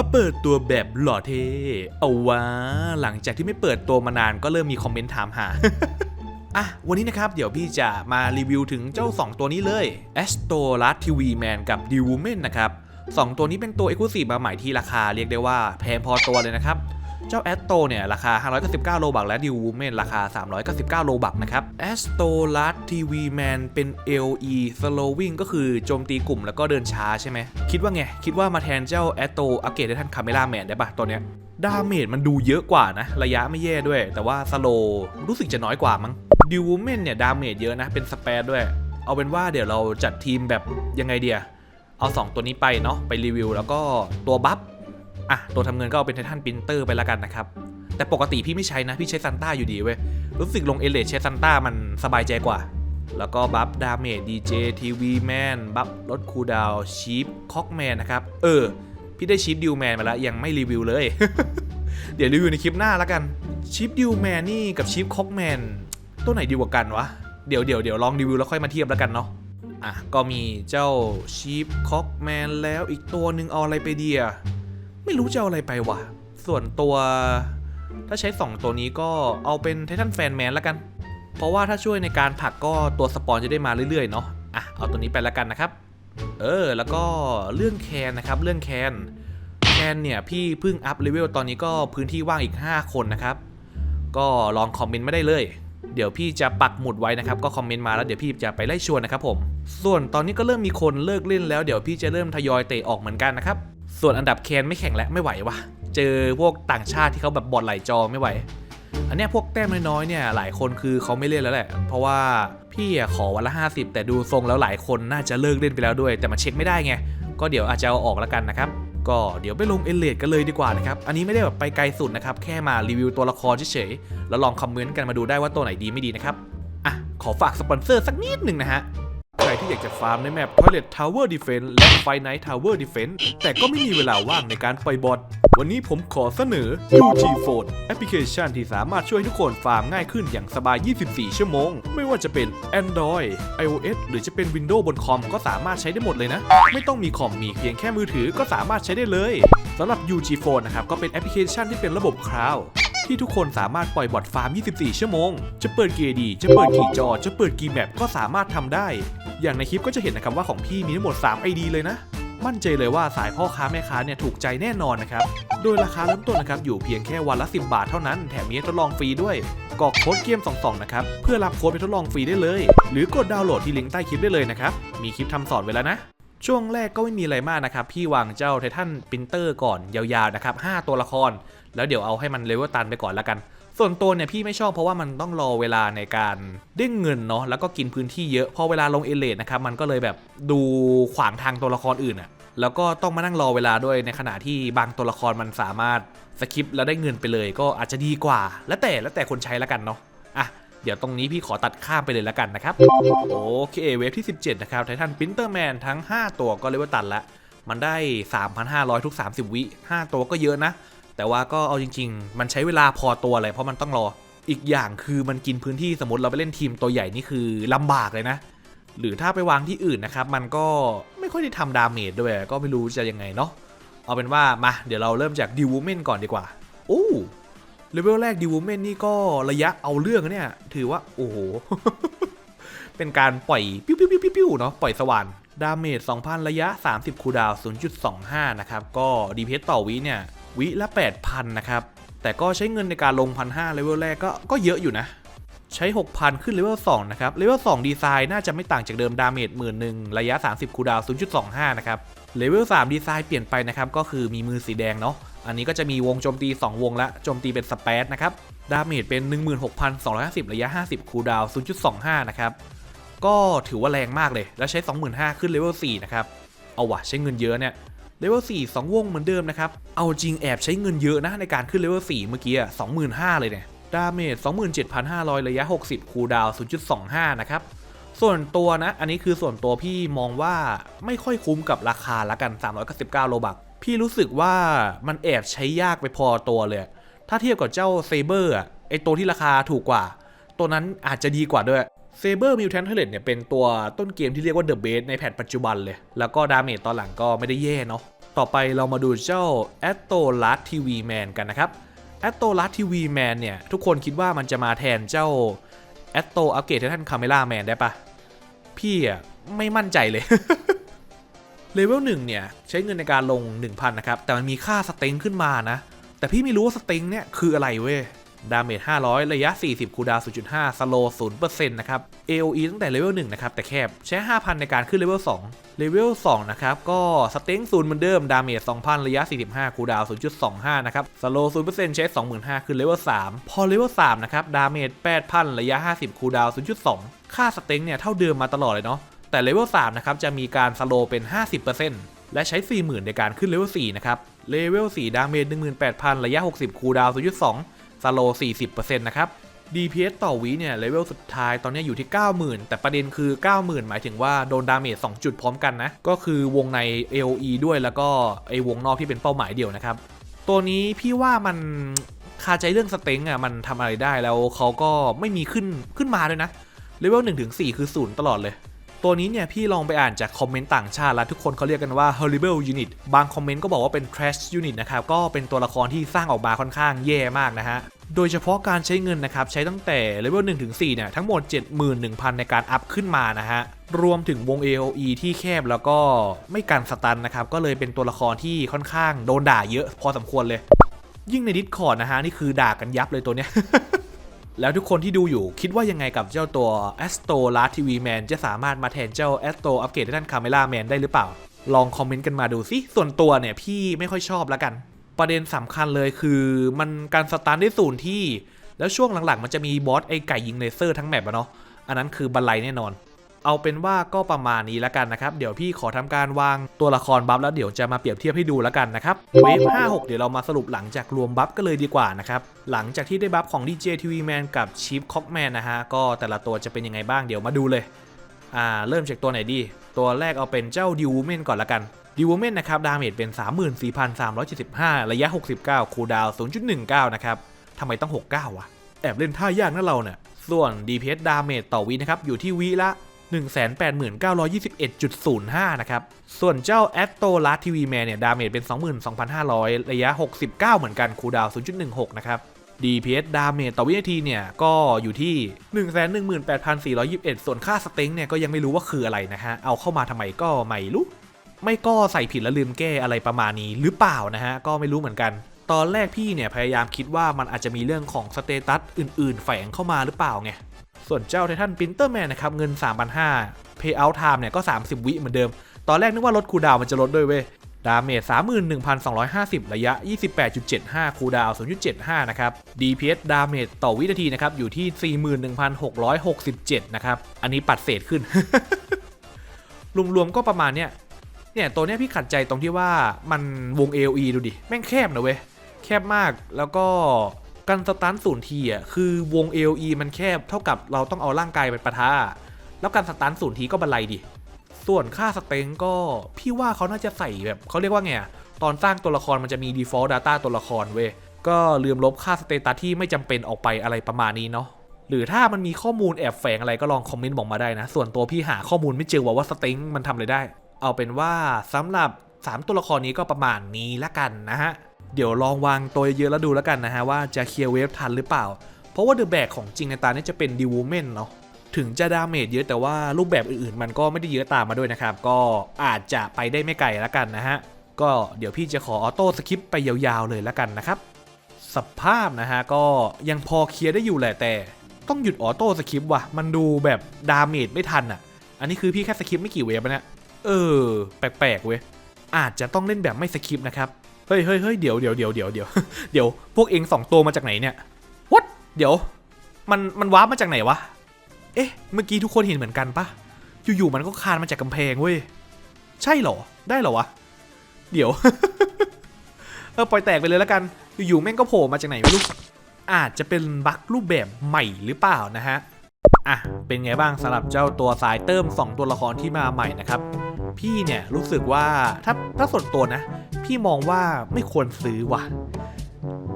เอาเปิดตัวแบบหล่อเท่เอาวะหลังจากที่ไม่เปิดตัวมานานก็เริ่มมีคอมเมนต์ถามหาอะ วันนี้นะครับ เดี๋ยวพี่จะมารีวิวถึงเจ้า 2 ตัวนี้เลย a s t o r a t TV Man กับ d e w Woman นะครับ 2 ตัวนี้เป็นตัว Exclusive มาใหม่ที่ราคาเรียกได้ว่าแพงพอตัวเลยนะครับ เจ้า a s t o เนี่ยราคา 599 โลบักและ d e w Woman ราคา 399 โลบักนะครับ a s t o r a TV Man เป็น LE Slowing ก็คือโจมตีกลุ่มแล้วก็เดินช้าใช่ไหม คิดว่าไง คิดว่ามาแทนเจ้า a s t o อัปเกรดได้ทัน Camera Man ได้ปะตัวเนี้ยดาเมจมันดูเยอะกว่านะ ระยะไม่แย่ด้วย แต่ว่าสโลรู้สึกจะน้อยกว่ามั้งดิวูเมนเนี่ยดาเมจเยอะนะเป็นสเปซด้วย เอาเป็นว่าเดี๋ยวเราจัดทีมแบบยังไงเดียเอา 2 ตัวนี้ไปเนาะไปรีวิวแล้วก็ตัวบัฟ อะตัวทำเงินก็เอาเป็นไททันปินเตอร์ไปละกันนะครับ แต่ปกติพี่ไม่ใช้นะ พี่ใช้ซันต้าอยู่ดีเว้ย รู้สึกลงเอเลใช้ซันต้ามันสบายใจกว่า แล้วก็บัฟดาเมจดีเจทีวีแมนบัฟลดคูดาวชีฟคอกแมนนะครับ เออ พี่ได้ชีฟดิวแมนมาแล้ว ยังไม่รีวิวเลย เดี๋ยวรีวิวในคลิปหน้าล้วกันชีฟดิวแมนนี่กับชีฟคอกแมนตัวไหนดีกว่ากันวะเดี๋ยวเดี๋ยวเดี๋ยวลองรีวิวแล้วค่อยมาเทียบแล้วกันเนาะอะก็มีเจ้าชีฟคอกแมนแล้วอีกตัวหนึ่งเอาอะไรไปดีอะ ไม่รู้จะเอาอะไรไปวะส่วนตัว ถ้าใช้ 2 ตัวนี้ก็เอาเป็นไททันแฟนแมนล้วกัน เพราะว่าถ้าช่วยในการผลักก็ตัวสปอนจะได้มาเรื่อยๆเนาะอะเอาตัวนี้ไปล้วกันนะครับ เออ แล้วก็เรื่องแคนนะครับ เรื่องแคนแคนเนี่ยพี่เพิ่งอัพเลเวลตอนนี้ก็พื้นที่ว่างอีก 5 คนนะครับ ก็ลองคอมเมนต์ไมาได้เลยเดี๋ยวพี่จะปักหมุดไว้นะครับ ก็คอมเมนต์มาแล้วเดี๋ยวพี่จะไปไล่ชวนนะครับผม ส่วนตอนนี้ก็เริ่มมีคนเลิกเล่นแล้วเดี๋ยวพี่จะเริ่มทยอยเตะออกเหมือนกันนะครับ ส่วนอันดับแคนไม่แข่งแล้วไม่ไหววะเจอพวกต่างชาติที่เขาแบบบอดไหลจอไม่ไหว อันเนี้ยพวกแต้มน้อยๆเนี่ยหลายคนคือเขาไม่เล่นแล้วแหละ เพราะว่าพี่ขอวันละ 50 แต่ดูทรงแล้วหลายคนน่าจะเลิกเล่นไปแล้วด้วย แต่มันเช็คไม่ได้ไงก็เดี๋ยวอาจจะเอาออกแล้วกันนะครับก็เดี๋ยวไปลงเอเลดกันเลยดีกว่านะครับ อันนี้ไม่ได้แบบไปไกลสุดนะครับ แค่มารีวิวตัวละครเฉยๆ แล้วลองคอมเมนต์กันมาดูได้ว่าตัวไหนดีไม่ดีนะครับ อะ ขอฝากสปอนเซอร์สักนิดหนึ่งนะฮะ ใครที่อยากจะฟาร์มในแมป Toilet Tower Defense และ Fight Night Tower Defense แต่ก็ไม่มีเวลาว่างในการปล่อยบอทวันนี้ผมขอเสนอ UG Phone แอปพลิเคชันที่สามารถช่วยให้ทุกคนฟาร์มง่ายขึ้นอย่างสบาย 24 ชั่วโมง ไม่ว่าจะเป็น Android iOS หรือจะเป็น Windows บนคอมก็สามารถใช้ได้หมดเลยนะ ไม่ต้องมีคอมมีเพียงแค่มือถือก็สามารถใช้ได้เลยสำหรับ UG Phone นะครับก็เป็นแอปพลิเคชันที่เป็นระบบคลาวที่ทุกคนสามารถปล่อยบอทฟาร์ม 24 ชั่วโมง จะเปิดเกียร์ดี จะเปิดกี่จอ จะเปิดกี่แมปก็สามารถทำได้ อย่างในคลิปก็จะเห็นนะครับว่าของพี่มีทั้งหมด 3 ID เลยนะ มั่นใจเลยว่าสายพ่อค้าแม่ค้าเนี่ยถูกใจแน่นอนนะครับ โดยราคาเริ่มต้นนะครับอยู่เพียงแค่วันละ 10 บาทเท่านั้น แถมมีทดลองฟรีด้วยกรอกโค้ดเกม22นะครับ เพื่อรับโค้ดไปทดลองฟรีได้เลย หรือกดดาวน์โหลดที่ลิงก์ใต้คลิปได้เลยนะครับ มีคลิปทำสอนไว้แล้วนะ ช่วงแรกก็ไม่มีอะไรมากนะครับ พี่วางเจ้าไททันปินเตอร์ก่อนยาวๆนะครับ5ตัวละคร แล้วเดี๋ยวเอาให้มันเลเวลตันไปก่อนล้วกัน ส่วนตัวเนี่ยพี่ไม่ชอบเพราะว่ามันต้องรอเวลาในการเด้งเงินเนาะแล้วก็กินพื้นที่เยอะพอเวลาลงเอเลดนะครับมันก็เลยแบบดูขวางทางตัวละครอื่นอะแล้วก็ต้องมานั่งรอเวลาด้วยในขณะที่บางตัวละครมันสามารถสคิปแล้วได้เงินไปเลย ก็อาจจะดีกว่า แล้วแต่แล้วแต่คนใช้แล้วกันเนาะอะเดี๋ยวตรงนี้พี่ขอตัดข้ามไปเลยแล้วกันนะครับ โอเคเวฟที่ 17 นะครับไททันปินเตอร์แมนทั้ง 5 ตัวก็เลเวลตันละ มันได้ 3,500 ทุก 30 วิ 5 ตัวก็เยอะนะ แต่ว่าก็เอาจริง ๆ มันใช้เวลาพอตัวเลยเพราะมันต้องรอ อีกอย่างคือมันกินพื้นที่สมมติเราไปเล่นทีมตัวใหญ่นี่คือลำบากเลยนะ หรือถ้าไปวางที่อื่นนะครับ มันก็ไม่ค่อยได้ทำดาเมจด้วยก็ไม่รู้จะยังไงเนาะเอาเป็นว่ามาเดี๋ยวเราเริ่มจากดิวเมนก่อนดีกว่าโอ้เลเวลแรกดิวเมนนี่ก็ระยะเอาเรื่องเนี่ย ถือว่าโอ้โหเป็นการปล่อยปิ้วปิ้วปิ้วปิ้วเนาะปล่อยสว่านดาเมจ2,000 ระยะ 30 คูดาว 0.25 นะครับ ก็ดีเพสต่อวิเนี่ย วิละ 8,000 นะครับ แต่ก็ใช้เงินในการลง 1,500เลเวลแรกก็ก็เยอะอยู่นะ ใช้ 6,000 ขึ้นเลเวล2นะครับ เลเวล2ดีไซน์น่าจะไม่ต่างจากเดิมดาเมจหมื่นหนึ่งระยะ 30 คูดาวน์0.25 นะครับ เลเวล3ดีไซน์เปลี่ยนไปนะครับ ก็คือมีมือสีแดงเนาะ อันนี้ก็จะมีวงโจมตี 2 วงละ โจมตีเป็นสเปซนะครับ ดาเมจเป็น 16,250 ระยะ 50 คูดาวน์0.25 นะครับ ก็ถือว่าแรงมากเลย แล้วใช้ 25,000 ขึ้นเลเวล4นะครับ เอาวะใช้เงินเยอะเนี่ย เลเวล4 2 วงเหมือนเดิมนะครับ เอาจริงแอบใช้เงินเยอะนะในการขึ้นเลเวล4เมื่อกี้อะ25,000 เลยเนี่ย ดาเมจ 27,500 ระยะ 60 คูดาวน์0.25 นะครับ ส่วนตัวนะ อันนี้คือส่วนตัวพี่มองว่าไม่ค่อยคุ้มกับราคาละกัน 399 โลบัก พี่รู้สึกว่ามันแอบใช้ยากไปพอตัวเลย ถ้าเทียบกับเจ้าเซเบอร์อะไอตัวที่ราคาถูกกว่า ตัวนั้นอาจจะดีกว่าด้วย เซเบอร์มิวแทนเทเลตเนี่ยเป็นตัวต้นเกมที่เรียกว่าเดอะเบสในแพทปัจจุบันเลย แล้วก็ดาเมจตอนหลังก็ไม่ได้แย่เนาะต่อไปเรามาดูเจ้า a t t o l a s TV Man กันนะครับ a t t o l a s TV Man เนี่ย ทุกคนคิดว่ามันจะมาแทนเจ้า a t t o Upgrade Titan Camera Man ได้ปะพี่อะไม่มั่นใจเลยเลเวล1เนี่ย ใช้เงินในการลง 1,000 นะครับ แต่มันมีค่าสเต็งขึ้นมานะ แต่พี่ไม่รู้ว่าสเต็งเนี่ย คืออะไรเว้ย ดาเมจ 500 ระยะ 40 คูดาว 0.5 สโล0%นะครับ AOE ตั้งแต่เลเวล 1 นะครับ แต่แคบ ใช้ 5,000 ในการขึ้นเลเวล 2 เลเวล 2 นะครับ ก็สเต็ง0เหมือนเดิม ดาเมจ 2,000 ระยะ 45 คูดาว 0.25 นะครับ สโล0%ใช้ 25,000 ขึ้นเลเวล 3 พอเลเวล 3 นะครับ ดาเมจ 8,000 ระยะ 50 คูดาว 0.2 ค่าสเต็งเนี่ยเท่าเดิมมาตลอดเลยเนาะ แต่เลเวล 3 นะครับ จะมีการสโลเป็น 50%และใช้ 40,000 ในการขึ้นเลเวล 4 นะครับ เลเวล 4 ดาเมจ 18,000 ระยะ 60 คูดาว 0.2 สโล40%นะครับ DPS ต่อวิเนี่ยเลเวลสุดท้ายตอนนี้อยู่ที่ 90,000 แต่ประเด็นคือ 90,000 หมายถึงว่าโดนดาเมจ2จุดพร้อมกันนะ ก็คือวงใน AOE ด้วยแล้วก็ไอวงนอกที่เป็นเป้าหมายเดียวนะครับ ตัวนี้พี่ว่ามันคาใจเรื่องสเต็งอะมันทำอะไรได้แล้วเขาก็ไม่มีขึ้นขึ้นมาด้วยนะเลเวล1ถึง4คือศูนย์ตลอดเลย ตัวนี้เนี่ยพี่ลองไปอ่านจากคอมเมนต์ต่างชาติแล้วทุกคนเขาเรียกกันว่า horrible unit บางคอมเมนต์ก็บอกว่าเป็น trash unit นะครับก็เป็นตัวละครที่สร้างออกมาค่อนข้างแย่มากนะฮะโดยเฉพาะการใช้เงินนะครับ ใช้ตั้งแต่เลเวล1ถึง4เนี่ยทั้งหมด 71,000 ในการอัพขึ้นมานะฮะ รวมถึงวง AOE ที่แคบแล้วก็ไม่กันสตันนะครับ ก็เลยเป็นตัวละครที่ค่อนข้างโดนด่าเยอะพอสมควรเลย ยิ่งใน Discord นะฮะ นี่คือด่ากันยับเลยตัวเนี้ย แล้วทุกคนที่ดูอยู่คิดว่ายังไงกับเจ้าตัว a s t o Last TV Man จะสามารถมาแทนเจ้า a s t o อัปเกรดด้าน Camera Man ได้หรือเปล่า ลองคอมเมนต์กันมาดูสิ ส่วนตัวเนี่ยพี่ไม่ค่อยชอบแล้วกัน ประเด็นสำคัญเลยคือมันการสตาร์ทได้ศูนย์ที่ แล้วช่วงหลังๆ มันจะมีบอสไอไก่ยิงเลเซอร์ทั้งแมปอะเนาะอันนั้นคือบันไลแน่นอน เอาเป็นว่าก็ประมาณนี้แล้วกันนะครับเดี๋ยวพี่ขอทำการวางตัวละครบัฟแล้วเดี๋ยวจะมาเปรียบเทียบให้ดูแล้วกันนะครับเวฟ56 เดี๋ยวเรามาสรุปหลังจากรวมบัฟก็เลยดีกว่านะครับหลังจากที่ได้บัฟของ DJ TV Man กับ Chief Cockman นะฮะก็แต่ละตัวจะเป็นยังไงบ้างเดี๋ยวมาดูเลยอ่าเริ่มจากตัวไหนดี ตัวแรกเอาเป็นเจ้าดิวเมนก่อนละกันดิวเมนนะครับดาเมจเป็น 34,375 ระยะ 69 คูดาว 0.19 นะครับทำไมต้อง 69 วะ แอบเล่นท่ายากนะเราเนี่ยส่วน DPS ดาเมจต่อวินะครับอยู่ที่วิละ 189,21.05 นะครับ ส่วนเจ้า a t t o l a t v m a n เนี่ย ดาเมจเป็น 22,500 ระยะ 69 เหมือนกัน คูดาวน์0.16 นะครับ DPS ดาเมจต่อวินาทีเนี่ย ก็อยู่ที่ 118,421 ส่วนค่าสเต็งเนี่ย ก็ยังไม่รู้ว่าคืออะไรนะฮะ เอาเข้ามาทำไมก็ไม่รู้ ไม่ก็ใส่ผิดแล้วลืมแก้อะไรประมาณนี้หรือเปล่านะฮะ ก็ไม่รู้เหมือนกันตอนแรกพี่เนี่ยพยายามคิดว่ามันอาจจะมีเรื่องของสเตตัสอื่น ๆ แฝงเข้ามาหรือเปล่าไง ส่วนเจ้าไททันปรินเตอร์แมนนะครับเงิน 3,500 Payout Time เนี่ยก็ 30 วิเหมือนเดิม ตอนแรกนึกว่าลดคูดาวมันจะลดด้วยเว้ยดาเมจ31,250 ระยะ 28.75 คูดาวน์0.75 นะครับ DPS ดาเมจต่อวินาทีนะครับ อยู่ที่ 41,667 นะครับ อันนี้ปัดเศษขึ้น รวมๆ ก็ประมาณเนี้ย เนี่ย ตัวเนี้ยพี่ขัดใจตรงที่ว่ามันวง AOE ดูดิ แม่งแคบนะเว้ย แคบมาก แล้วก็ การสตันศูนย์ทีอะคือวง AOE มันแคบเท่ากับเราต้องเอาร่างกายไปปะทะแล้วการสตันศูนย์ทีก็บันไลดิ ส่วนค่าสเต็งก็พี่ว่าเขาน่าจะใส่แบบเขาเรียกว่าไงตอนสร้างตัวละครมันจะมี default data ตัวละครเว้ยก็ลืมลบค่าสเตตัสที่ไม่จำเป็นออกไปอะไรประมาณนี้เนาะหรือถ้ามันมีข้อมูลแอบแฝงอะไรก็ลองคอมเมนต์บอกมาได้นะ ส่วนตัวพี่หาข้อมูลไม่เจอว่าว่าสเต็งมันทำอะไรได้ เอาเป็นว่าสำหรับ 3 ตัวละครนี้ก็ประมาณนี้ละกันนะฮะ เดี๋ยวลองวางตัวเยอะแล้วดูแล้วกันนะฮะว่าจะเคลียร์เวฟทันหรือเปล่า เพราะว่าเดอะแบกของจริงในตานี้จะเป็นดิวเมนเนาะถึงจะดาเมจเยอะแต่ว่ารูปแบบอื่นๆ มันก็ไม่ได้เยอะตามมาด้วยนะครับ ก็อาจจะไปได้ไม่ไกลแล้วกันนะฮะ ก็เดี๋ยวพี่จะขอออโต้สคิปไปยาวๆเลยแล้วกันนะครับ สภาพนะฮะก็ยังพอเคลียร์ได้อยู่แหละแต่ ต้องหยุดออโต้สคิปว่ะ มันดูแบบดาเมจไม่ทันอะ อันนี้คือพี่แค่สคิปไม่กี่เวฟนะเออ แปลกๆเว้ยอาจจะต้องเล่นแบบไม่สคิปนะครับ เฮ้ยเฮ้ยเฮ้ยเดี๋ยวเดี๋ยวเดี๋ยวเดี๋ยวเดี๋ยวเดี๋ยวพวกเองสองตัวมาจากไหนเนี่ย what เดี๋ยว มันมันว้าร์ปมาจากไหนวะ เอ๊ะ เมื่อกี้ทุกคนเห็นเหมือนกันปะอยู่ๆมันก็คานมาจากกำแพงเว้ย ใช่เหรอ ได้เหรอวะ เดี๋ยว เออปล่อยแตกไปเลยแล้วกัน อยู่ๆแม่งก็โผล่มาจากไหนไม่รู้ อาจจะเป็นบั๊กรูปแบบใหม่หรือเปล่านะฮะ อะ เป็นไงบ้างสำหรับเจ้าตัวสายเติม 2 ตัวละครที่มาใหม่นะครับ พี่เนี่ยรู้สึกว่าถ้าถ้าส่วนตัวนะ พี่มองว่าไม่ควรซื้อว่ะ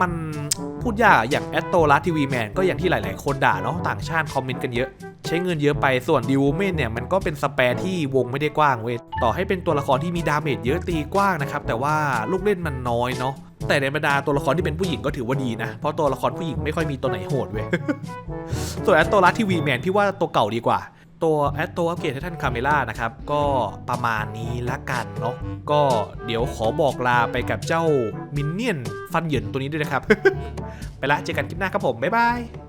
มันพูดยากอย่างแอตโตลัสทีวีแมนก็อย่างที่หลาย ๆ คนด่าเนาะต่างชาติคอมเมนต์กันเยอะใช้เงินเยอะไปส่วนดิวเมนเนี่ยมันก็เป็นสแปรที่วงไม่ได้กว้างเว้ยต่อให้เป็นตัวละครที่มีดาเมจเยอะตีกว้างนะครับ แต่ว่าลูกเล่นมันน้อยเนาะแต่ในบรรดาตัวละครที่เป็นผู้หญิงก็ถือว่าดีนะ เพราะตัวละครผู้หญิงไม่ค่อยมีตัวไหนโหดเว้ยส่วนแอตโตลัสทีวีแมนพี่ว่าตัวเก่าดีกว่า ตัวแอตโตอัปเกรดให้ท่านคาเมล่านะครับ ก็ประมาณนี้ละกันเนาะก็เดี๋ยวขอบอกลาไปกับเจ้ามินเนี่ยนฟันเหยินตัวนี้ด้วยนะครับ ไปละเจอกันคลิปหน้าครับผม บ๊ายบาย